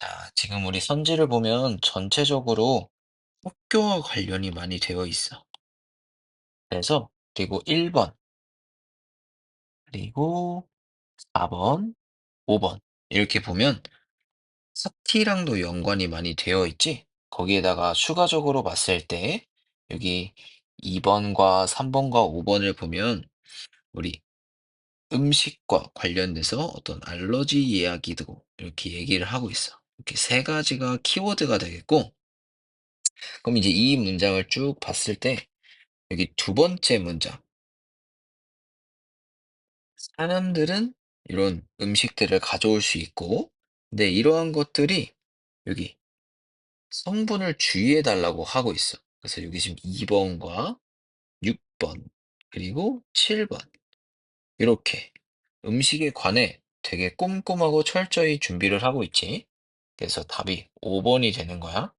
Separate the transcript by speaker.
Speaker 1: 자, 지금 우리 선지를 보면 전체적으로 학교와 관련이 많이 되어 있어. 그래서 그리고 1번, 그리고 4번, 5번 이렇게 보면 사티랑도 연관이 많이 되어 있지? 거기에다가 추가적으로 봤을 때 여기 2번과 3번과 5번을 보면 우리 음식과 관련돼서 어떤 알러지 이야기도 이렇게 얘기를 하고 있어. 이렇게 세 가지가 키워드가 되겠고, 그럼 이제 이 문장을 쭉 봤을 때 여기 두 번째 문장. 사람들은 이런 음식들을 가져올 수 있고, 근데 이러한 것들이 여기 성분을 주의해 달라고 하고 있어. 그래서 여기 지금 2번과 6번, 그리고 7번. 이렇게 음식에 관해 되게 꼼꼼하고 철저히 준비를 하고 있지. 그래서 답이 5번이 되는 거야.